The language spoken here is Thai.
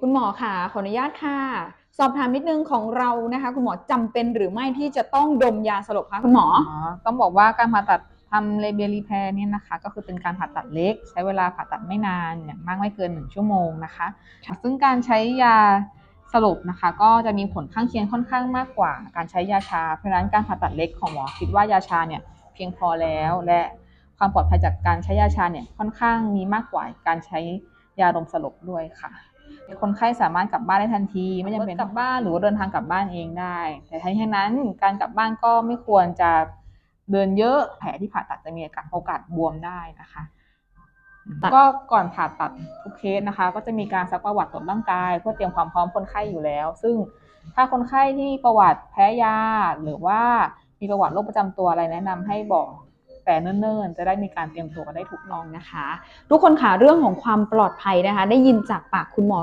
คุณหมอค่ะขออนุญาตค่ะ สอบถามนิดนึงของเรานะคะ คุณหมอจำเป็นหรือไม่ที่จะต้องดมยาสลบคะคุณหมออ๋อต้องบอกว่าการผ่าตัดทำเลเบรีแพร์เนี่ยนะคะ ก็คือเป็นการผ่าตัดเล็ก ใช้เวลาผ่าตัดไม่นานอย่างมากไม่เกิน 1 ชั่วโมงนะคะ ซึ่งการใช้ยาสลบนะคะ ก็จะมีผลข้างเคียงค่อนข้างมากกว่า การใช้ยาชา เพราะฉะนั้นการผ่าตัดเล็กของหมอคิดว่ายาชาเนี่ยเพียงพอแล้ว และความปลอดภัยจากการใช้ยาชาเนี่ยค่อนข้างมีมากกว่าการใช้ยาดมสลบด้วยค่ะ คนไข้สามารถกลับบ้านได้ทันที ไม่จำเป็นกลับบ้านหรือว่าเดินทางกลับบ้านเองได้ แต่ทั้งนี้ทั้งนั้นการกลับบ้านก็ไม่ควรจะเดินเยอะแผลที่ผ่าตัดจะมีโอกาสบวมได้นะคะตัดก็ก่อนผ่าตัดทุกเคสนะคะ ก็จะมีการซักประวัติตรวจร่างกาย เพื่อเตรียมความพร้อมคนไข้อยู่แล้ว ซึ่งถ้าคนไข้ที่มีประวัติแพ้ยา หรือว่ามีประวัติโรคประจำตัวอะไรแนะนำให้บอก แต่เนิ่นๆ จะได้มีการเตรียมตัวกันได้ถูกต้องนะคะ ทุกคนค่ะเรื่องของความปลอดภัยนะคะ ได้ยินจากปากคุณหมอ